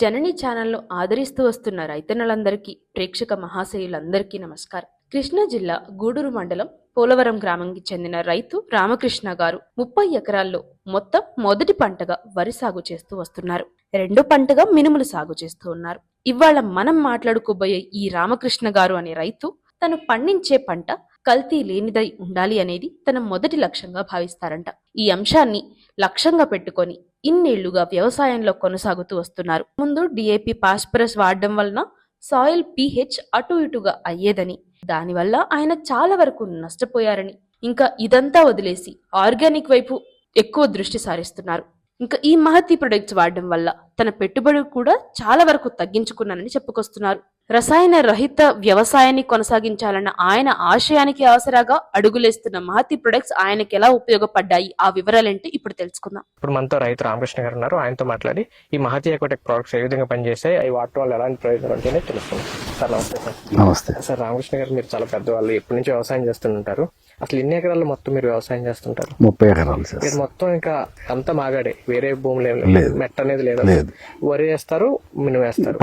జనని ఛానల్ను ఆదరిస్తూ వస్తున్న రైతన్నలందరికీ ప్రేక్షక మహాశయులందరికీ నమస్కారం. కృష్ణా జిల్లా గూడూరు మండలం పోలవరం గ్రామంకి చెందిన రైతు రామకృష్ణ గారు ముప్పై ఎకరాల్లో మొత్తం మొదటి పంటగా వరి సాగు చేస్తూ వస్తున్నారు. రెండో పంటగా మినుములు సాగు చేస్తూ ఉన్నారు. ఇవాళ మనం మాట్లాడుకోబోయే ఈ రామకృష్ణ గారు అనే రైతు తను పండించే పంట కల్తీ లేనిదై ఉండాలి అనేది తన మొదటి లక్ష్యంగా భావిస్తారంట. ఈ అంశాన్ని లక్ష్యంగా పెట్టుకొని ఇన్నేళ్ళుగా వ్యవసాయంలో కొనసాగుతూ వస్తున్నారు. ముందు డిఏపి పాస్పరస్ వాడడం వలన సాయిల్ పీహెచ్ అటు ఇటుగా అయ్యేదని దానివల్ల ఆయన చాలా వరకు నష్టపోయారని ఇంకా ఇదంతా వదిలేసి ఆర్గానిక్ వైపు ఎక్కువ దృష్టి సారిస్తున్నారు. ఇంకా ఈ మహతి ప్రొడక్ట్స్ వాడడం వల్ల తన పెట్టుబడి కూడా చాలా వరకు తగ్గించుకున్నానని చెప్పుకొస్తున్నారు. రసాయన రహిత వ్యవసాయాన్ని కొనసాగించాలన్న ఆయన ఆశయానికి ఆసరాగా అడుగులేస్తున్న మహతి ప్రొడక్ట్స్ ఆయనకి ఎలా ఉపయోగపడ్డాయి? ఆ వివరాలేంటి? ఇప్పుడు తెలుసుకుందాం. ఇప్పుడు మనతో రైతు రామకృష్ణ గారు ఉన్నారు. ఆయనతో మాట్లాడి ఈ మహతి ఎకోటెక్ ప్రోడక్ట్స్ ఏ విధంగా పనిచేస్తాయి? అవి వాటి వల్ల ఎలాంటి ప్రయోజనాలు ఉంటాయని తెలుసుకుందాం. సార్ నమస్తే సార్. నమస్తే. సార్ రామకృష్ణ గారు మీరు చాలా పెద్దవాళ్ళు. ఎప్పటి నుంచి వ్యవసాయం చేస్తుంటారు. అసలు ఎన్ని ఎకరాలు మొత్తం మీరు వ్యవసాయం చేస్తుంటారు? ముప్పై ఎకరాలు మీరు మొత్తం ఇంకా అంతా మాగాడే వేరే భూములు ఏం లేదు. మెట్ట అనేది లేదు? లేదు. వరి వేస్తారు మినుము వేస్తారు.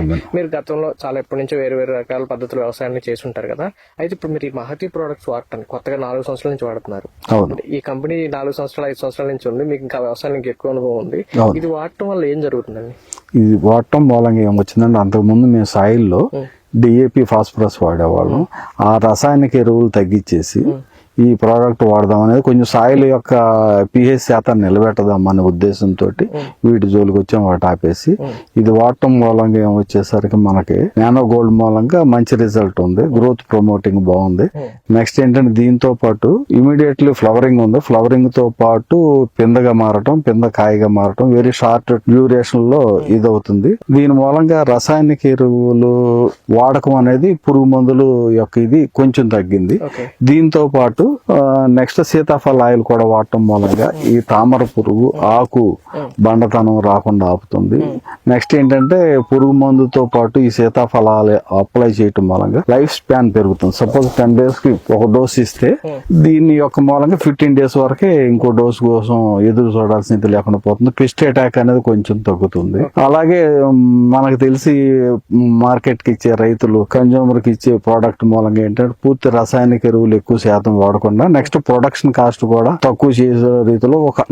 మేము మీరు గతంలో చాలా ఎప్పటి నుంచో వేరు వేరు రకాల పద్ధతులు వ్యవసాయాన్ని చేసి ఉంటారు కదా. అయితే ఇప్పుడు మీరు ఈ మహతి ప్రోడక్ట్స్ వాడటానికి కొత్తగా నాలుగు సంవత్సరాల నుంచి వాడుతున్నారు. ఈ కంపెనీ నాలుగు సంవత్సరాలు ఐదు సంవత్సరాల నుంచి ఉంది మీకు ఇంకా వ్యవసాయం ఇంకా ఎక్కువ అనుభవం ఉంది. ఇది వాడటం వల్ల ఏం జరుగుతుందండి? ఇది వాడటం మూలంగా ఏమొచ్చిందంటే అంతకుముందు మేము సాయిల్లో డిఏపి ఫాస్ఫరస్ వాడేవాళ్ళం. ఆ రాసాయనిక ఎరువులు తగ్గించేసి ఈ ప్రోడక్ట్ వాడదాం అనేది కొంచెం సాయిల్ యొక్క పిహెచ్ శాతాన్ని నిలబెట్టదాం అనే ఉద్దేశంతో వీటి జోలికి వచ్చాం వాటి ఆపేసి. ఇది వాడటం మూలంగా ఏమొచ్చేసరికి మనకి నానో గోల్డ్ మూలంగా మంచి రిజల్ట్ ఉంది. గ్రోత్ ప్రమోటింగ్ బాగుంది. నెక్స్ట్ ఏంటంటే దీంతో పాటు ఇమీడియట్లీ ఫ్లవరింగ్ ఉంది. ఫ్లవరింగ్తో పాటు పిందగా మారటం పింద కాయగా మారటం వెరీ షార్ట్ డ్యూరేషన్లో ఇదవుతుంది. దీని మూలంగా రసాయనిక ఎరువులు వాడకం అనేది పురుగు మందులు యొక్క ఇది కొంచెం తగ్గింది. దీంతో పాటు నెక్స్ట్ సీతాఫల ఆయిల్ కూడా వాడటం మూలంగా ఈ తామర పురుగు ఆకు బండతనం రాకుండా ఆపుతుంది. నెక్స్ట్ ఏంటంటే పురుగు మందుతో పాటు ఈ సీతాఫలాలు అప్లై చేయటం మూలంగా లైఫ్ స్పాన్ పెరుగుతుంది. సపోజ్ టెన్ డేస్కి ఒక డోస్ ఇస్తే దీని యొక్క మూలంగా ఫిఫ్టీన్ డేస్ వరకే ఇంకో డోస్ కోసం ఎదురు చూడాల్సినది లేకుండా పోతుంది. పిస్ట్ అటాక్ అనేది కొంచెం తగ్గుతుంది. అలాగే మనకు తెలిసి మార్కెట్కి ఇచ్చే రైతులు కన్జ్యూమర్కి ఇచ్చే ప్రోడక్ట్ మూలంగా ఏంటంటే పూర్తి రసాయనిక ఎరువులు ఎక్కువ శాతం వాడకుండా నెక్స్ట్ ప్రొడక్షన్ కాస్ట్ కూడా తక్కువ చేసే రీతిలో ఒక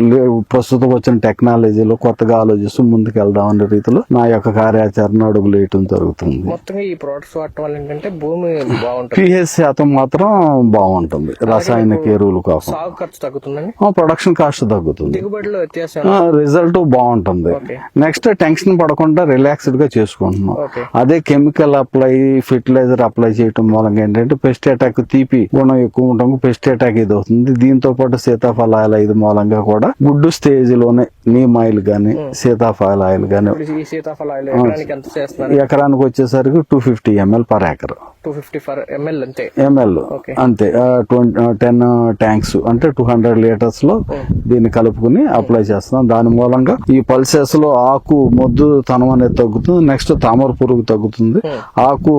ప్రస్తుతం వచ్చిన టెక్నాలజీలో కొత్తగా ఆలోచిస్తూ ముందుకు వెళ్దాం అనే రీతిలో నా యొక్క కార్యాచరణ అడుగులు వేయటం జరుగుతుంది. మొత్తంగా ఈ ప్రోడక్ట్స్ వాడటం వల్ల ఏంటంటే భూమి బాగుంటుంది. పిహెచ్ శాతం మాత్రం బాగుంటుంది. రాసాయనిక ఎరువులు కాకుండా. సాగు ఖర్చు తగ్గుతుందండి? ప్రొడక్షన్ కాస్ట్ తగ్గుతుంది. దిగుబడిలో వ్యత్యాసం రిజల్ట్ బాగుంటుంది. నెక్స్ట్ టెన్షన్ పడకుండా రిలాక్స్డ్గా చేసుకుంటున్నాం. అదే కెమికల్ అప్లై ఫెర్టిలైజర్ అప్లై చేయటం మూలంగా ఏంటంటే పెస్ట్ అటాక్ తీపి గుణం ఎక్కువ ఉండటం పెస్ట్ అటాక్ ఇది అవుతుంది. దీంతో పాటు సీతాఫల ఇది మూలంగా కూడా గుడ్డు స్టేజ్లోనే నీమ్ ఆయిల్ గానీ సీతాఫల ఆయిల్ ఆయిల్ ఎకరానికి వచ్చేసరికి two fifty ML per per ML. అంతే? టెన్ ట్యాంక్స్ అంటే టూ హండ్రెడ్ లీటర్స్లో దీన్ని కలుపుకుని అప్లై చేస్తున్నాం. దాని మూలంగా ఈ పల్సెస్లో ఆకు మొద్దు తనం అనేది తగ్గుతుంది. నెక్స్ట్ తామర పురుగు తగ్గుతుంది. ఆకు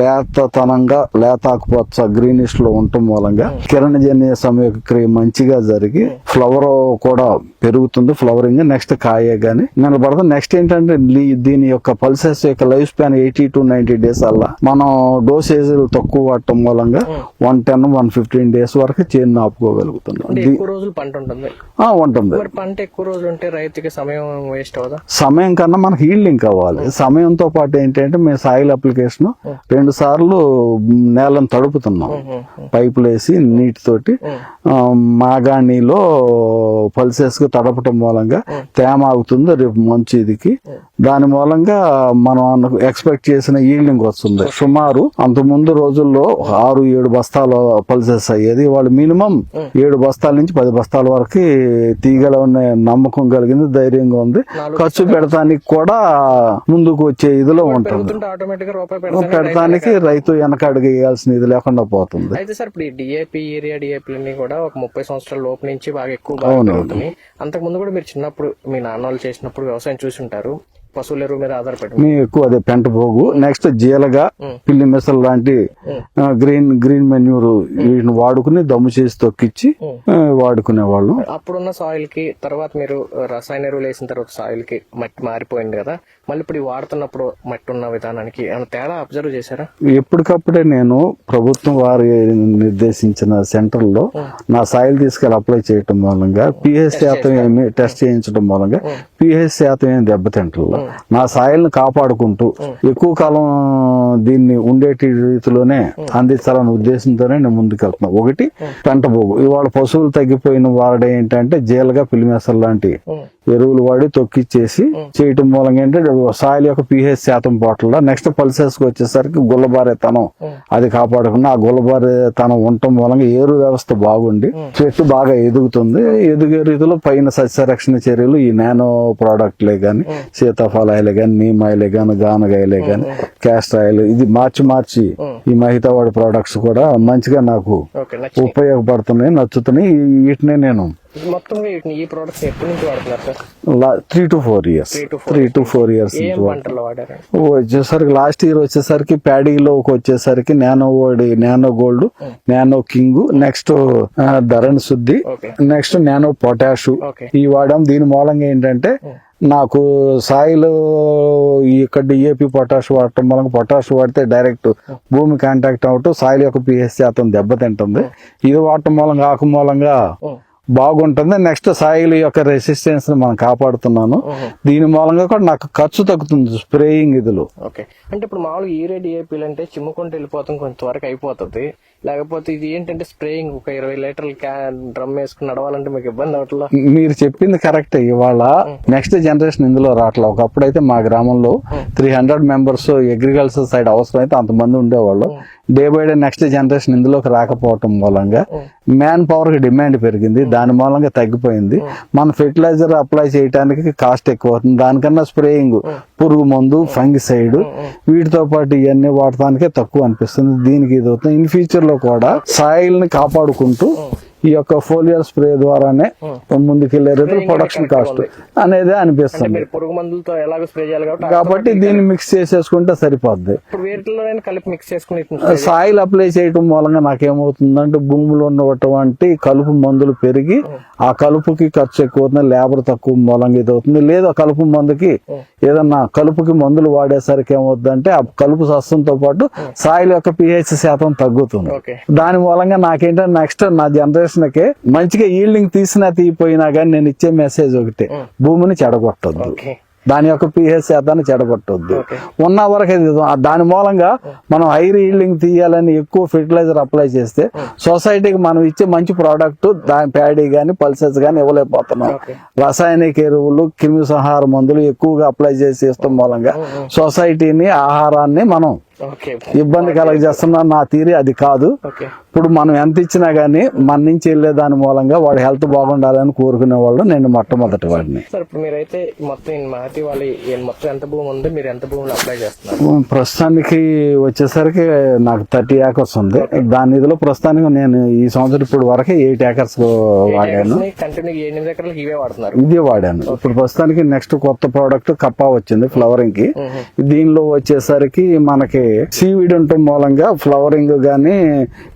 లేతతనంగా లేత ఆకుపచ్చ గ్రీనిష్లో ఉండటం మూలంగా కిరణజన్య సమయక్రియ మంచిగా జరిగి ఫ్లవర్ కూడా పెరుగుతుంది ఫ్లవరింగ్ నెక్స్ట్ కాయ గాని నిలబడుతుంది నెక్స్ట్ ఏంటంటే దీని యొక్క పల్సెస్ యొక్క life span eighty to ninety days అలా. మనం డోసేజ్ తక్కువ వాడటం మూలంగా one ten one fifteen days వరకు చేను ఆపుకోగలుగుతున్నాం. రోజులు పంట ఉంటుంది. పంట ఎక్కువ రోజులు ఉంటే రైతుకి సమయం వేస్ట్ అవుదా సమయం కన్నా మనకి హీల్డింగ్ కావాలి. సమయంతో పాటు ఏంటంటే మేము సాయిల్ అప్లికేషన్ రెండు సార్లు నేలను తడుపుతున్నాం. పైపులు వేసి నీటితోటి మాగాణిలో పల్సెస్కు తడపటం మూలంగా తేమ ఆగుతుంది రేపు మంచు ఇదికి. దాని మూలంగా మనం ఎక్స్పెక్ట్ చేసిన ఈల్డింగ్ వస్తుంది. సుమారు అంత ముందు రోజుల్లో ఆరు ఏడు బస్తాల పల్సెస్ అయ్యేది వాళ్ళు మినిమం ఏడు బస్తాల నుంచి పది బస్తాల వరకు తీగలనే నమ్మకం కలిగింది ధైర్యంగా ఉంది. ఖర్చు పెడతానికి కూడా ముందుకు వచ్చే ఇదిలో ఉంటుంది. పెడతానికి రైతు వెనక అడుగు వేయాల్సిన ఇది లేకుండా పోతుంది. అయితే సార్ ఇప్పుడు ఈ డిఏపి ఏరియా డిఏపి అన్ని కూడా ఒక ముప్పై సంవత్సరాల లోపు నుంచి బాగా ఎక్కువ బాగా పెరుగుతున్నాయి. అంతకు ముందు కూడా మీరు చిన్నప్పుడు మీ నాన్న వాళ్ళు చేసినప్పుడు వ్యవసాయం చూసి ఉంటారు. పశువుల ఎరువు మీద ఆధారపడి మేము ఎక్కువ అదే పెంట పోగు. నెక్స్ట్ జీలగా పిల్లి మిసల్ లాంటి గ్రీన్ గ్రీన్ మెన్యూర్ వీటిని వాడుకుని దమ్ము చేసి తొక్కిచ్చి ఆ, వాడుకునే వాళ్ళం అప్పుడున్న సాయిల్కి తర్వాత మీరు రసాయన ఎరువులు వేసిన తర్వాత సాయిల్కి మట్టి మారిపోయింది కదా. మళ్ళీ ఇప్పుడు వాడుతున్నప్పుడు మట్టి ఉన్న విధానానికి ఏమైనా తేడా అబ్జర్వ్ చేశారా? ఎప్పటికప్పుడే నేను ప్రభుత్వం వారి నిర్దేశించిన సెంటర్లో నా సాయిల్ తీసుకెళ్ళి అప్లై చేయటం మూలంగా పిహెచ్ శాతం ఏమి టెస్ట్ చేయించడం మూలంగా పిహెచ్ శాతం ఏమి దెబ్బతింటలేదు నా సాయిల్ని కాపాడుకుంటూ ఎక్కువ కాలం దీన్ని ఉండేటి రీతిలోనే అందించాలనే ఉద్దేశంతోనే నేను ముందుకు వెళ్తున్నా. ఒకటి పెంటబోగు ఇవాళ పశువులు తగ్గిపోయిన వాడే ఏంటంటే జీలగా పిలిమేసలు లాంటి ఎరువులు వాడి తొక్కిచ్చేసి చేయటం మూలంగా ఏంటంటే సాయిల్ యొక్క పిహెచ్ శాతం పోవట్ల నెక్స్ట్ పల్సెస్కి వచ్చేసరికి గుల్లబారేతనం అది కాపాడకుండా ఆ గుల్లబారేతనం ఉండటం మూలంగా ఏరు వ్యవస్థ బాగుండి చెట్టు బాగా ఎదుగుతుంది. ఎదిగే రీతిలో పైన సస్యరక్షణ చర్యలు ఈ నానో ప్రోడక్ట్లే గాని సీతాఫలాయలే గాని నీమాయిలే గాని గానగాయలే గాని క్యాస్టర్ ఆయిల్ ఇది మార్చి మార్చి ఈ మహితావాడి ప్రోడక్ట్స్ కూడా మంచిగా నాకు ఉపయోగపడుతున్నాయి నచ్చుతున్నాయి. వీటిని నేను మొత్తం ఈ ప్రోడక్ట్స్ ఎప్పటి నుంచి వాడుతున్నారు sir? Three to four years three to four years వచ్చేసరికి లాస్ట్ ఇయర్ వచ్చేసరికి ప్యాడీలోకి వచ్చేసరికి నానో ఓడి nano gold nano king next Dharan శుద్ధి నెక్స్ట్ నానో పొటాషు ఈ వాడడం దీని మూలంగా ఏంటంటే నాకు సాయిల్ ఇక్కడ డిఏపి పొటాష్ వాడటం మూలంగా పొటాష్ వాడితే డైరెక్ట్ భూమి కాంటాక్ట్ అవుతూ సాయిల్ యొక్క పిహెచ్ శాతం దెబ్బతింటుంది. ఇది వాడటం మూలంగా ఆకు మూలంగా బాగుంటుంది. నెక్స్ట్ సాయిల్ యొక్క రెసిస్టెన్స్ని మనం కాపాడుతున్నాను. దీని మూలంగా కూడా నాకు ఖర్చు తగ్గుతుంది స్ప్రేయింగ్ ఇదిలో. ఓకే. అంటే ఇప్పుడు మామూలుగా ఈరే డిఏపీలు అంటే చిమ్ముకుంటూ వెళ్ళిపోతాం కొంచెం వరకు అయిపోతుంది. లేకపోతే ఇది ఏంటంటే స్ప్రేయింగ్ ఒక ఇరవై లీటర్ల క్యాన్ డ్రమ్ వేసుకుని నడవాలంటే మీకు ఇబ్బంది అవట్లా మీరు చెప్పింది కరెక్ట్. ఇవాళ నెక్స్ట్ జనరేషన్ ఇందులో రావట్లేదు ఒకప్పుడైతే మా గ్రామంలో three hundred members agriculture side అవసరం అయితే అంతమంది ఉండేవాళ్ళు. Day by day next generation ఇందులోకి రాకపోవటం మూలంగా మ్యాన్ పవర్కి డిమాండ్ పెరిగింది. దాని మూలంగా తగ్గిపోయింది. మన ఫెర్టిలైజర్ అప్లై చేయడానికి కాస్ట్ ఎక్కువ అవుతుంది. దానికన్నా స్ప్రేయింగ్ పురుగు మందు ఫంగిసైడ్ వీటితో పాటు ఇవన్నీ వాడటానికే తక్కువ అనిపిస్తుంది. దీనికి ఇది అవుతుంది. ఇన్ ఫ్యూచర్లో కూడా సాయిల్ని కాపాడుకుంటూ ఈ యొక్క ఫోలియర్ స్ప్రే ద్వారానే ముందుకెళ్ళే రీతిలో ప్రొడక్షన్ కాస్ట్ అనేది అనిపిస్తుంది. పురుగు మందులతో ఎలాగో స్ప్రే చేయాలి కాబట్టి దీన్ని మిక్స్ చేసేసుకుంటే సరిపోద్ది. సాయిల్ అప్లై చేయటం మూలంగా నాకేమవుతుందంటే భూమిలో ఉన్నటువంటి కలుపు మందులు పెరిగి ఆ. కలుపుకి ఖర్చు ఎక్కువ అవుతుంది లేబర్ తక్కువ మూలంగా ఇది అవుతుంది లేదా కలుపు మందుకి ఏదన్నా కలుపుకి మందులు వాడేసరికి ఏమవుతుందంటే ఆ కలుపు సస్యంతో పాటు సాయిల్ యొక్క పిహెచ్ శాతం తగ్గుతుంది. దాని మూలంగా నాకేంటంటే నెక్స్ట్ నా జనరేషన్ కి మంచిగా ఈల్డింగ్ తీసినా తీయిపోయినా కానీ నేను ఇచ్చే మెసేజ్ ఒకటే. భూమిని చెడగొట్టద్దు. దాని యొక్క పిహెచ్ శాతాన్ని చెడగొట్టొద్దు. ఉన్న వరకు దాని మూలంగా మనం హైర్ ఈల్డింగ్ తీయాలని ఎక్కువ ఫెర్టిలైజర్ అప్లై చేస్తే సొసైటీకి మనం ఇచ్చే మంచి ప్రోడక్ట్ దాని ప్యాడీ గానీ పల్సెస్ గానీ ఇవ్వలేకపోతున్నాం. రసాయనిక ఎరువులు క్రిమి సంహార మందులు ఎక్కువగా అప్లై చేసి ఇస్తాం మూలంగా సొసైటీని ఆహారాన్ని మనం ఇబ్బంది కలగజేస్తున్నా నా తీరి అది కాదు. ఇప్పుడు మనం ఎంత ఇచ్చినా గానీ మన నుంచి వెళ్ళే దాని మూలంగా వాడి హెల్త్ బాగుండాలని కోరుకునే వాళ్ళు నేను మొట్టమొదటి వాడిని సార్ ఇప్పుడు మీరైతే మొత్తం ఈ మహతి వాళ్ళ ఈ మొత్తం ఎంత భూమి ఉంది మీరు ఎంత భూమిలో అప్లై చేస్తున్నారు? ప్రస్తుతానికి వచ్చేసరికి నాకు థర్టీ ఏకర్స్ ఉంది. దాని ఇదిలో ప్రస్తుతానికి నేను ఈ సంవత్సరం ఇప్పుడు వరకే ఎయిట్ ఏకర్స్ వాడాను. ఇది వాడాను. ఇప్పుడు ప్రస్తుతానికి నెక్స్ట్ కొత్త ప్రోడక్ట్ కప్పా వచ్చింది ఫ్లవరింగ్కి. దీనిలో వచ్చేసరికి మనకి సీవీడ్ ఉండటం మూలంగా ఫ్లవరింగ్ గానీ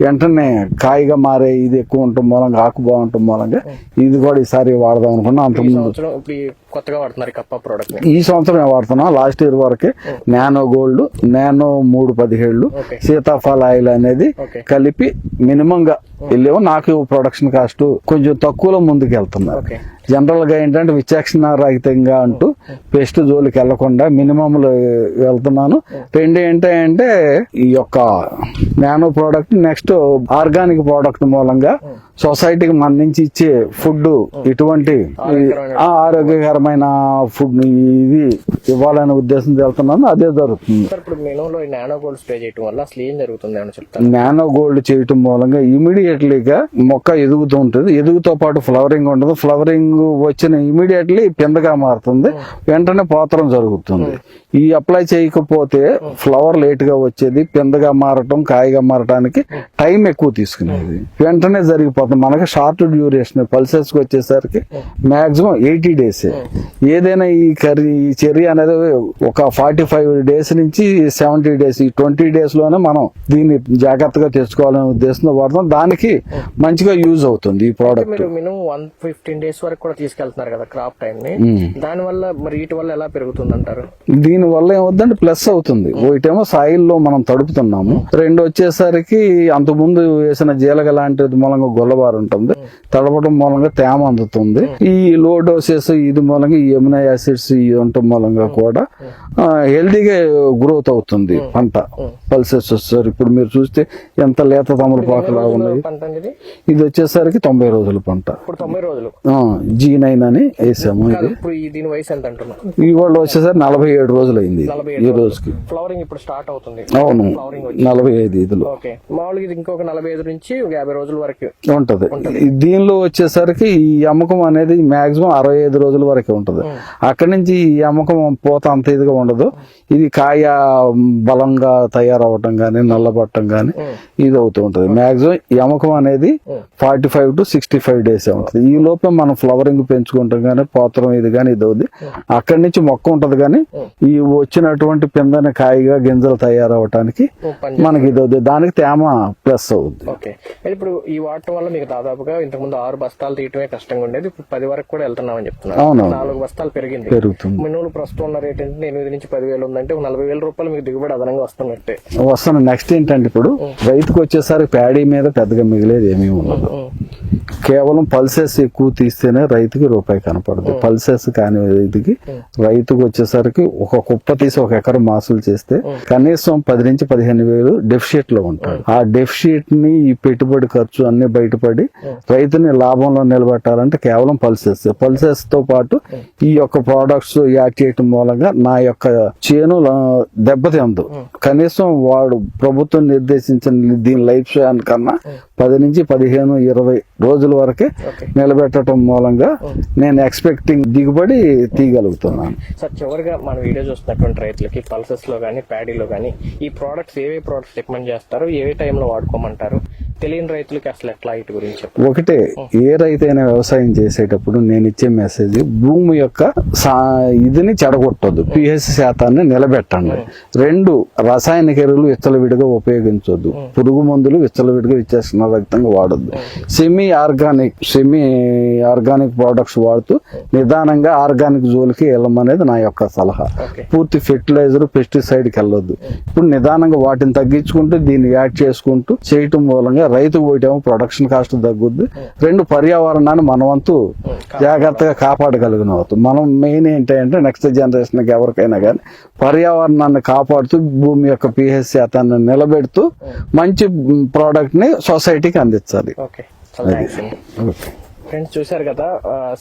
వెంటనే కాయగా మారే ఇది ఎక్కువ ఉండటం మూలంగా ఆకు బాగుండటం మూలంగా ఇది కూడా ఈసారి వాడదాం అనుకున్నా అంతకుముందు. ఈ కొత్తగా వాడుతున్నారు ఈ కప్ప ప్రోడక్ట్ ఈ సంవత్సరం వాడుతున్నాం. లాస్ట్ ఇయర్ వరకే నానో గోల్డ్ నానో మూడు పదిహేళ్ళు. సీతాఫల ఆయిల్ అనేది. కలిపి మినిమం గా వెళ్ళేవో నాకు ప్రొడక్షన్ కాస్ట్ కొంచెం తక్కువలో ముందుకు వెళ్తున్నారు. జనరల్గా ఏంటంటే విచక్షణ రహితంగా అంటూ పెస్ట్ జోలికి వెళ్ళకుండా మినిమం లో వెళ్తున్నాను రెండు ఏంటంటే ఈ యొక్క nano product next organic product మూలంగా సొసైటీకి మన నుంచి ఇచ్చే ఫుడ్ ఇటువంటి ఆరోగ్యకరమైన ఆరోగ్యకరమైన ఫుడ్ ఇది ఇవ్వాలనే ఉద్దేశం వెళ్తున్నాను. అదే జరుగుతుంది. ఇప్పుడు మెనూలో నానో గోల్డ్ స్ప్రే చేయడం వల్ల అసలు ఏం జరుగుతుంది అని చెప్తాను నానో గోల్డ్ చేయటం మూలంగా ఇమీడియట్లీగా మొక్క ఎదుగుతూ ఉంటుంది. ఎదుగుతో పాటు ఫ్లవరింగ్ ఉంటుంది ఫ్లవరింగ్ వచ్చిన ఇమీడియట్లీ పిందగా మారుతుంది. వెంటనే పోతరం జరుగుతుంది. ఈ అప్లై చేయకపోతే ఫ్లవర్ లేట్గా వచ్చేది పిందగా మారటం కాయగా మారటానికి టైం ఎక్కువ తీసుకునేది. వెంటనే జరిగిపోతుంది. మనకి షార్ట్ డ్యూరేషన్ పల్సెస్ వచ్చేసరికి మాక్సిమం ఎయిటీ డేస్ ఏదైనా ఈ కర్రీ ఈ చెర్రీ అనేది ఒక ఫార్టీ ఫైవ్ డేస్ నుంచి సెవెంటీ డేస్ ఈ ట్వంటీ డేస్లోనే మనం దీన్ని జాగ్రత్తగా తెచ్చుకోవాలనే ఉద్దేశంతో వాడతాం. దానికి మంచిగా యూజ్ అవుతుంది ఈ ప్రోడక్ట్ మీరు మినిమం వన్ ఫిఫ్టీన్ డేస్ వరకు కూడా తీసుకెళ్తున్నారు కదా క్రాప్ టైం ని. దాని వల్ల మరి వీటి వల్ల ఎలా పెరుగుతుంది అంటారు దీని వల్ల ఏమవుతుందంటే ప్లస్ అవుతుంది. ఒకటేమో సాయిల్లో మనం తడుపుతున్నాము. రెండు వచ్చేసరికి అంత ముందు వేసిన జీలగ లాంటిది మూలంగా గొల్లబారు ఉంటుంది. తడపడం మూలంగా తేమ అందుతుంది. ఈ లో డోసెస్ ఇది మూలంగా ఈ ఎమినో యాసిడ్స్ ఇది ఉండటం మూలంగా కూడా హెల్దీగా గ్రోత్ అవుతుంది పంట. పల్సెస్ వస్తారు. ఇప్పుడు మీరు చూస్తే ఎంత లేత తమలపాకులా ఉన్నాయి? ఇది? వచ్చేసరికి తొంభై రోజుల పంట. ఇప్పుడు తొంభై రోజులు. జీ నైన్ అని వేసాము ఇది. ఇవాళ వచ్చేసరికి నలభై ఏడు రోజులు అయింది ఈ రోజుకి. ఫ్లవరింగ్ ఇప్పుడు స్టార్ట్ అవుతుంది. అవును నలభై ఐదు ఇదిలో. మామూలుగా ఇది ఇంకొక నలభై ఐదు నుంచి యాభై రోజుల వరకు ఉంటది. దీనిలో వచ్చేసరికి ఈ అమ్మకం అనేది మాక్సిమం అరవై ఐదు రోజుల వరకే ఉంటది. అక్కడి నుంచి ఈ అమ్మకం పోత అంత ఇదిగా ఉండదు. ఇది కాయ బలంగా తయారవటం గానీ నల్లబట్టం గానీ ఇది అవుతూ ఉంటది. మాక్సిమం ఈ అమ్మకం అనేది forty five to sixty five days ఉంటుంది. ఈ లోపే మనం ఫ్లవరింగ్ పెంచుకుంటాం గానీ పోతరం ఇది గానీ ఇది అవుద్ది. అక్కడి నుంచి మొక్క ఉంటది గానీ ఈ వచ్చినటువంటి పిందెన కాయగా గింజలు తయారవటానికి మనకి ఇది అవుద్ది దానికి తేమ ప్లస్ అవుద్ది. ఇప్పుడు ఈ వాడటం వల్ల మీకు దాదాపుగా ఇంతకుముందు ఆరు బస్తాలు తీయటమే కష్టంగా ఉండేది. ఇప్పుడు పది వరకు కూడా వెళ్తున్నామని చెప్తున్నారు. అవును నాలుగు బస్తాలు పెరిగింది. పెరుగుతుంది. మినువులు ప్రస్తుతం ఉన్న రేట్ ఏంటంటే ఎనిమిది నుంచి పదివేలు ఉందంటే ఒక నలభై వేల రూపాయలు మీకు దిగుబడి అదనంగా వస్తున్నట్టే. వస్తాను నెక్స్ట్ ఏంటంటే ఇప్పుడు రైతుకు వచ్చేసరికి ప్యాడీ మీద పెద్దగా మిగిలేదు ఏమీ ఉండదు. కేవలం పల్సెస్ ఎక్కువ తీస్తేనే రైతుకి రూపాయి కనపడదు. పల్సెస్ కాని రైతుకి రైతుకు వచ్చేసరికి ఒక కుప్ప తీసి ఒక ఎకరం మాసులు చేస్తే కనీసం పది నుంచి పదిహేను వేలు డెఫిషిట్లో ఉంటాడు ఆ డెఫిషిట్ని ఈ పెట్టుబడి ఖర్చు అన్ని బయటపడి రైతుని లాభంలో నిలబెట్టాలంటే కేవలం పల్సెస్. పల్సెస్తో పాటు ఈ యొక్క ప్రోడక్ట్స్ యాడ్ చేయటం మూలంగా నా యొక్క చేను దెబ్బతిందు. కనీసం వాడు ప్రభుత్వం నిర్దేశించిన దీని లైఫ్ స్పాన్ కన్నా పది నుంచి పదిహేను ఇరవై రోజుల వరకే నిలబెట్టడం మూలంగా నేను ఎక్స్పెక్టింగ్ దిగుబడి తీయగలుగుతున్నాను. సార్ చివరిగా మన వీడియో చూస్తున్నటువంటి రైతులకి పల్సెస్లో కానీ ప్యాడీలో కానీ ఈ ప్రోడక్ట్స్ ఏవే ప్రోడక్ట్స్ రికమెండ్ చేస్తారు ఏ టైంలో వాడుకోమంటారు? తెలియని రైతులకి అసలు ఎట్లా వీటి గురించి ఒకటే ఏ రైతైనా వ్యవసాయం చేసేటప్పుడు నేను ఇచ్చే మెసేజ్ భూమి యొక్క ఇదిని చెడగొట్టొద్దు పిహెచ్ శాతాన్ని నిలబెట్టండి. రెండు రాసాయనిక ఎరువులు విచ్చలవిడిగా ఉపయోగించొద్దు పురుగు మందులు విచ్చలవిడిగా ఇచ్చేసిన రక్తంగా వాడొద్దు. Semi organic semi organic products వాడుతూ నిదానంగా ఆర్గానిక్ జోలికి వెళ్ళమనేది నా యొక్క సలహా. పూర్తి ఫెర్టిలైజర్ పెస్టిసైడ్కి వెళ్ళొద్దు. ఇప్పుడు నిదానంగా వాటిని తగ్గించుకుంటూ దీన్ని యాడ్ చేసుకుంటూ చేయటం మూలంగా రైతు పోయటం ప్రొడక్షన్ కాస్ట్ తగ్గుద్ది. రెండు పర్యావరణాన్ని మన వంతు జాగ్రత్తగా కాపాడగలిగిన మనం మెయిన్ ఏంటంటే నెక్స్ట్ జనరేషన్కి ఎవరికైనా కానీ పర్యావరణాన్ని కాపాడుతూ భూమి యొక్క పిహెచ్ శాతాన్ని నిలబెడుతూ మంచి ప్రోడక్ట్ని సొసైటీకి అందించాలి. ఓకే. ఫ్రెండ్స్ చూశారు కదా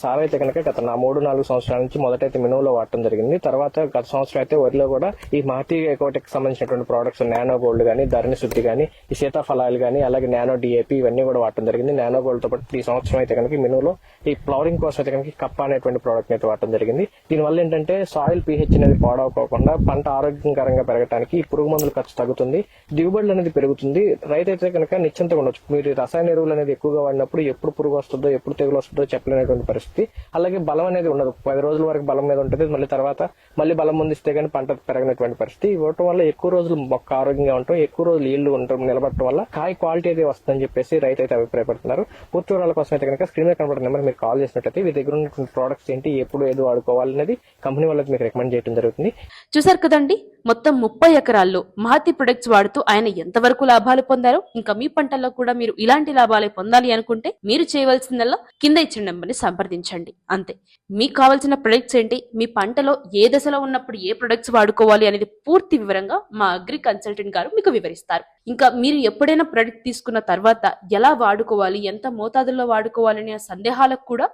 సార్ అయితే కనుక గత నా మూడు నాలుగు సంవత్సరాల నుంచి మొదటైతే మినువులో వాడటం జరిగింది. తర్వాత గత సంవత్సరం అయితే వరిలో కూడా ఈ మాతి ఎకోటెక్ సంబంధించినటువంటి ప్రోడక్ట్స్ నానో గోల్డ్ కానీ ధరణి శుద్ధి కానీ ఈ సీతాఫలాలు కానీ అలాగే నానో డిఏపి ఇవన్నీ కూడా వాడటం జరిగింది. నానో గోల్డ్తో పాటు ఈ సంవత్సరం అయితే కనుక ఈ మినువులో ఈ ఫ్లవరింగ్ కోసం అయితే కనుక కప్ప అనేటువంటి ప్రోడక్ట్ అయితే వాడటం జరిగింది. దీనివల్ల ఏంటంటే సాయిల్ పీహెచ్ అనేది పాడవకోకుండా పంట ఆరోగ్యకరంగా పెరగడానికి ఈ పురుగు మందుల ఖర్చు తగ్గుతుంది. దిగుబడులు అనేది పెరుగుతుంది. రైతు అయితే కనుక నిశ్చింతగా ఉండొచ్చు. మీరు రసాయన ఎరువులు అనేది ఎక్కువగా వాడినప్పుడు ఎప్పుడు పురుగు వస్తుందో ఎప్పుడు తెగులు వస్తుందో చెప్పలేనటువంటి పరిస్థితి. అలాగే బలం అనేది ఉండదు. పది రోజుల వరకు బలం మీద ఉంటుంది. మళ్ళీ తర్వాత మళ్ళీ బలం ముందిస్తే కానీ పంట పెరగనటువంటి పరిస్థితి. ఇవ్వటం వల్ల ఎక్కువ రోజులు మొక్క ఆరోగ్యంగా ఉంటాం. ఎక్కువ రోజులు ఈల్డ్ ఉండటం నిలబడటం వల్ల కాయ క్వాలిటీ అయితే వస్తుందని చెప్పేసి రైతు అయితే అభిప్రాయపడుతున్నారు. పూర్తి వివరాల కోసం అయితే కనుక స్క్రీన్ మీద కనబడిన నెంబర్ మీరు కాల్ చేసినట్టయితే మీ దగ్గర ఉన్నటువంటి ప్రోడక్ట్స్ ఏంటి ఎప్పుడు ఏదో వాడుకోవాలి అనేది కంపెనీ వాళ్ళకి మీకు రికమెండ్ చేయడం జరుగుతుంది. చూసారు కదండి? మొత్తం ముప్పై ఎకరాల్లో మహతి ప్రొడక్ట్స్ వాడుతూ ఆయన ఎంతవరకు లాభాలు పొందారో? ఇంకా మీ పంటల్లో కూడా మీరు ఇలాంటి లాభాలే పొందాలి అనుకుంటే మీరు చేయవలసిందల్లా కింద ఇచ్చిన నెంబర్ని సంప్రదించండి. అంతే. మీకు కావాల్సిన ప్రొడక్ట్స్ ఏంటి? మీ పంటలో ఏ దశలో ఉన్నప్పుడు ఏ ప్రొడక్ట్స్ వాడుకోవాలి అనేది పూర్తి వివరంగా మా అగ్రి కన్సల్టెంట్ గారు మీకు వివరిస్తారు. ఇంకా మీరు ఎప్పుడైనా ప్రొడక్ట్ తీసుకున్న తర్వాత ఎలా వాడుకోవాలి? ఎంత మోతాదుల్లో వాడుకోవాలి అనే సందేహాలకు కూడా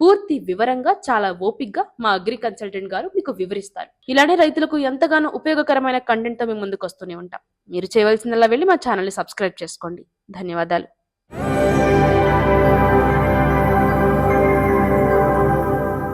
పూర్తి వివరంగా చాలా ఓపిగ్గా మా అగ్రి కన్సల్టెంట్ గారు మీకు వివరిస్తారు. ఇలానే రైతులకు ఎంతగానో ఉపయోగకరమైన కంటెంట్తో మేము ముందుకు వస్తూనే ఉంటాం. మీరు చేయవలసిందల్లా వెళ్ళి మా ఛానల్ని సబ్స్క్రైబ్ చేసుకోండి. ధన్యవాదాలు.